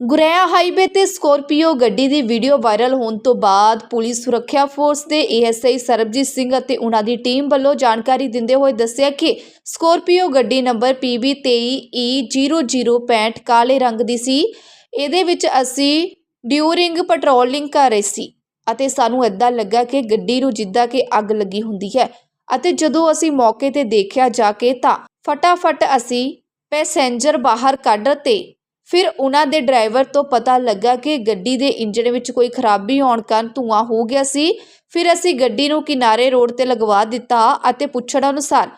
ਗੁਰੇਆ highway ਤੇ Scorpio ਗੱਡੀ ਦੀ video viral ਹੋਣ ਤੋਂ ਬਾਅਦ ਪੁਲਿਸ ਸੁਰੱਖਿਆ ਫੋਰਸ ਦੇ ਏਐਸਆਈ ਸਰਬਜੀਤ ਸਿੰਘ ਅਤੇ ਉਹਨਾਂ ਦੀ ਟੀਮ ਵੱਲੋਂ ਜਾਣਕਾਰੀ ਦਿੰਦੇ ਹੋਏ ਦੱਸਿਆ ਕਿ ਸਕੋਰਪੀਓ ਗੱਡੀ ਨੰਬਰ PB23E0065 ਕਾਲੇ ਰੰਗ ਦੀ ਸੀ। ਇਹਦੇ ਵਿੱਚ ਅਸੀਂ ਡਿਊਰਿੰਗ ਪੈਟਰੋਲਿੰਗ ਕਰ ਰਹੇ ਸੀ ਅਤੇ ਸਾਨੂੰ ਇਦਾਂ ਲੱਗਾ ਕਿ ਗੱਡੀ ਨੂੰ ਜਿੱਦਾਂ ਕਿ ਅੱਗ ਲੱਗੀ ਹੁੰਦੀ ਹੈ ਅਤੇ ਜਦੋਂ ਅਸੀਂ ਮੌਕੇ ਤੇ ਦੇਖਿਆ ਜਾ ਕੇ ਤਾਂ ਫਟਾਫਟ ਅਸੀਂ ਪੈਸੇਂਜਰ ਬਾਹਰ ਕੱਢ ਤੇ ਫਿਰ ਉਹਨਾਂ ਦੇ ਡਰਾਈਵਰ ਤੋਂ ਪਤਾ ਲੱਗਾ ਕਿ ਗੱਡੀ ਦੇ ਇੰਜਣ ਵਿੱਚ ਕੋਈ ਖਰਾਬੀ ਆਉਣ ਕਾਰਨ ਧੂੰਆਂ ਹੋ ਗਿਆ ਸੀ। ਫਿਰ ਅਸੀਂ ਗੱਡੀ ਨੂੰ ਕਿਨਾਰੇ ਰੋਡ ਤੇ ਲਗਵਾ ਦਿੱਤਾ ਅਤੇ ਪੁੱਛਣ ਅਨੁਸਾਰ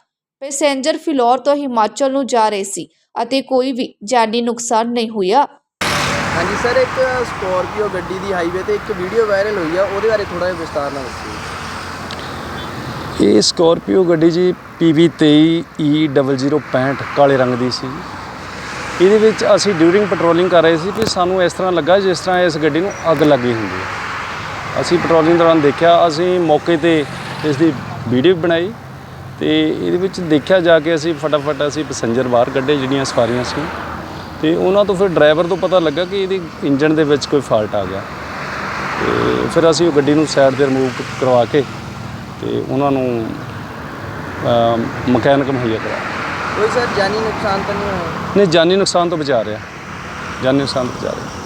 ਪੈਸੇਂਜਰ ਫਿਲੌਰ ਤੋਂ ਹਿਮਾਚਲ ਨੂੰ ਜਾ ਰਹੇ ਸੀ ਅਤੇ ਕੋਈ ਵੀ ਜਾਨੀ ਨੁਕਸਾਨ ਨਹੀਂ ਹੋਇਆ। ਹਾਂਜੀ ਸਰ ਇੱਕ ਸਕੋਰਪੀਓ ਗੱਡੀ ਦੀ ਹਾਈਵੇ ਤੇ ਇੱਕ ਵੀਡੀਓ ਵਾਇਰਲ ਹੋਈ ਆ ਉਹਦੇ ਬਾਰੇ ਥੋੜਾ ਜਿਹਾ ਵਿਸਤਾਰ ਨਾਲ ਦੱਸੋ। ਇਹ ਸਕੋਰਪੀਓ ਗੱਡੀ ਜੀ PV23E0065 ਕਾਲੇ ਰੰਗ ਦੀ ਸੀ। ਇਹਦੇ ਵਿੱਚ ਅਸੀਂ ਡਿਊਰਿੰਗ ਪੈਟਰੋਲਿੰਗ ਕਰ ਰਹੇ ਸੀ ਕਿ ਸਾਨੂੰ ਇਸ ਤਰ੍ਹਾਂ ਲੱਗਾ ਜਿਸ ਤਰ੍ਹਾਂ ਇਸ ਗੱਡੀ ਨੂੰ ਅੱਗ ਲੱਗੀ ਹੁੰਦੀ ਹੈ। ਅਸੀਂ ਪੈਟਰੋਲਿੰਗ ਦੌਰਾਨ ਦੇਖਿਆ, ਅਸੀਂ ਮੌਕੇ ਤੇ ਇਸ ਦੀ ਵੀਡੀਓ ਬਣਾਈ ਤੇ ਇਹਦੇ ਵਿੱਚ ਦੇਖਿਆ ਜਾ ਕੇ ਅਸੀਂ ਫਟਾਫਟ ਅਸੀਂ ਪੈਸੇਂਜਰ ਬਾਹਰ ਕੱਢੇ ਜਿਹੜੀਆਂ ਸਵਾਰੀਆਂ ਸੀ ਤੇ ਉਹਨਾਂ ਤੋਂ ਫਿਰ ਡਰਾਈਵਰ ਤੋਂ ਪਤਾ ਲੱਗਾ ਕਿ ਇਹਦੀ ਇੰਜਨ ਦੇ ਵਿੱਚ ਕੋਈ ਫਾਲਟ ਆ ਗਿਆ। ਤੇ ਫਿਰ ਅਸੀਂ ਉਹ ਗੱਡੀ ਨੂੰ ਸਾਈਡ ਤੇ ਰਿਮੂਵ ਕਰਵਾ ਕੇ ਤੇ ਉਹਨਾਂ ਨੂੰ ਮਕੈਨਿਕ ਮੁਹੱਈਆ ਕਰਾਇਆ। ਕੋਈ ਸਰ ਜਾਨੀ ਨੁਕਸਾਨ ਤਾਂ ਨਹੀਂ ਹੋਇਆ? ਨਹੀਂ, ਜਾਨੀ ਨੁਕਸਾਨ ਤੋਂ ਬਚਾ ਰਿਹਾ। ਜਾਨੀ ਨੁਕਸਾਨ ਤੋਂ ਬਚਾ ਰਿਹਾ।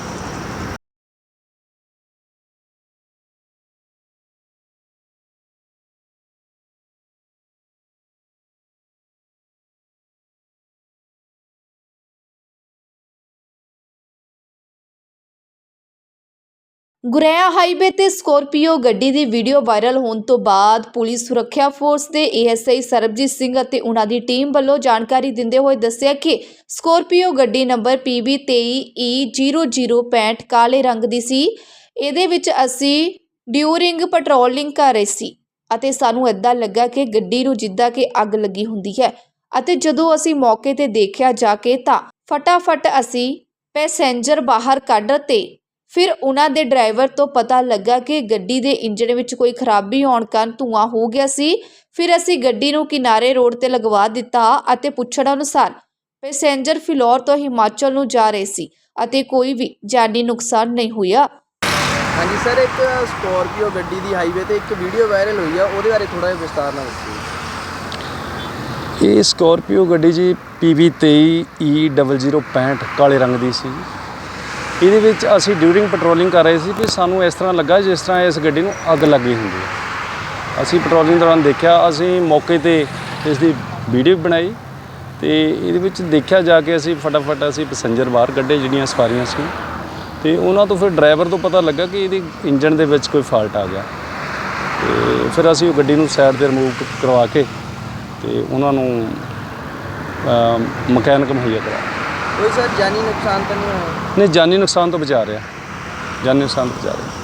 ਗੁਰੇਆ ਹਾਈਵੇ ਤੇ ਸਕੋਰਪੀਓ ਗੱਡੀ ਦੀ ਵੀਡੀਓ ਵਾਇਰਲ ਹੋਣ ਤੋਂ ਬਾਅਦ ਪੁਲਿਸ ਸੁਰੱਖਿਆ ਫੋਰਸ ਦੇ ਏਐਸਆਈ ਸਰਬਜੀਤ ਸਿੰਘ ਅਤੇ ਉਹਨਾਂ ਦੀ ਟੀਮ ਵੱਲੋਂ ਜਾਣਕਾਰੀ ਦਿੰਦੇ ਹੋਏ ਦੱਸਿਆ ਕਿ ਸਕੋਰਪੀਓ ਗੱਡੀ ਨੰਬਰ PB23E0065 ਕਾਲੇ ਰੰਗ ਦੀ ਸੀ। ਇਹਦੇ ਵਿੱਚ ਅਸੀਂ ਡਿਊਰਿੰਗ ਪੈਟਰੋਲਿੰਗ ਕਰ ਰਹੇ ਸੀ ਅਤੇ ਸਾਨੂੰ ਇਦਾਂ ਲੱਗਾ ਕਿ ਗੱਡੀ ਨੂੰ ਜਿੱਦਾਂ ਕਿ ਅੱਗ ਲੱਗੀ ਹੁੰਦੀ ਹੈ ਅਤੇ ਜਦੋਂ ਅਸੀਂ ਮੌਕੇ ਤੇ ਦੇਖਿਆ ਜਾ ਕੇ ਤਾਂ ਫਟਾਫਟ ਅਸੀਂ ਪੈਸੇਂਜਰ ਬਾਹਰ ਕੱਢ ਤੇ ਫਿਰ ਉਹਨਾਂ ਦੇ ਡਰਾਈਵਰ ਤੋਂ ਪਤਾ ਲੱਗਾ ਕਿ ਗੱਡੀ ਦੇ ਇੰਜਣ ਵਿੱਚ ਕੋਈ ਖਰਾਬੀ ਆਉਣ ਕਾਰਨ ਧੂੰਆਂ ਹੋ ਗਿਆ ਸੀ। ਫਿਰ ਅਸੀਂ ਗੱਡੀ ਨੂੰ ਕਿਨਾਰੇ ਰੋਡ ਤੇ ਲਗਵਾ ਦਿੱਤਾ ਅਤੇ ਪੁੱਛਣ ਅਨੁਸਾਰ ਪੈਸੇਂਜਰ ਫਿਲੌਰ ਤੋਂ ਹਿਮਾਚਲ ਨੂੰ ਜਾ ਰਹੇ ਸੀ ਅਤੇ ਕੋਈ ਵੀ ਜਾਨੀ ਨੁਕਸਾਨ ਨਹੀਂ ਹੋਇਆ। ਹਾਂਜੀ ਸਰ ਇੱਕ ਸਕੋਰਪੀਓ ਗੱਡੀ ਦੀ ਹਾਈਵੇ ਤੇ ਇੱਕ ਵੀਡੀਓ ਵਾਇਰਲ ਹੋਈ ਆ ਉਹਦੇ ਬਾਰੇ ਥੋੜਾ ਜਿਹਾ ਵਿਸਤਾਰ ਨਾਲ ਦੱਸੋ। ਇਹ ਸਕੋਰਪੀਓ ਗੱਡੀ ਜੀ PV23E0065 ਕਾਲੇ ਰੰਗ ਦੀ ਸੀ। ਇਹਦੇ ਵਿੱਚ ਅਸੀਂ ਡਿਊਰਿੰਗ ਪੈਟਰੋਲਿੰਗ ਕਰ ਰਹੇ ਸੀ ਕਿ ਸਾਨੂੰ ਇਸ ਤਰ੍ਹਾਂ ਲੱਗਾ ਜਿਸ ਤਰ੍ਹਾਂ ਇਸ ਗੱਡੀ ਨੂੰ ਅੱਗ ਲੱਗੀ ਹੁੰਦੀ ਹੈ। ਅਸੀਂ ਪੈਟਰੋਲਿੰਗ ਦੌਰਾਨ ਦੇਖਿਆ, ਅਸੀਂ ਮੌਕੇ ਤੇ ਇਸ ਦੀ ਵੀਡੀਓ ਬਣਾਈ ਤੇ ਇਹਦੇ ਵਿੱਚ ਦੇਖਿਆ ਜਾ ਕੇ ਅਸੀਂ ਫਟਾਫਟ ਅਸੀਂ ਪੈਸੇਂਜਰ ਬਾਹਰ ਕੱਢੇ ਜਿਹੜੀਆਂ ਸਵਾਰੀਆਂ ਸੀ। ਤੇ ਉਹਨਾਂ ਤੋਂ ਫਿਰ ਡਰਾਈਵਰ ਤੋਂ ਪਤਾ ਲੱਗਾ ਕਿ ਇਹਦੀ ਇੰਜਨ ਦੇ ਵਿੱਚ ਕੋਈ ਫਾਲਟ ਆ ਗਿਆ। ਤੇ ਫਿਰ ਅਸੀਂ ਉਹ ਗੱਡੀ ਨੂੰ ਸਾਈਡ ਤੇ ਰਿਮੂਵ ਕਰਵਾ ਕੇ ਤੇ ਉਹਨਾਂ ਨੂੰ ਮਕੈਨਿਕ ਮੁਹੱਈਆ ਕਰਾਇਆ। ਕੋਈ ਸਰ ਜਾਨੀ ਨੁਕਸਾਨ ਤਾਂ ਨਹੀਂ ਹੋਇਆ? ਨਹੀਂ, ਜਾਨੀ ਨੁਕਸਾਨ ਤੋਂ ਬਚਾ ਰਿਹਾ। ਜਾਨੀ ਨੁਕਸਾਨ ਤੋਂ ਬਚਾ ਰਿਹਾ।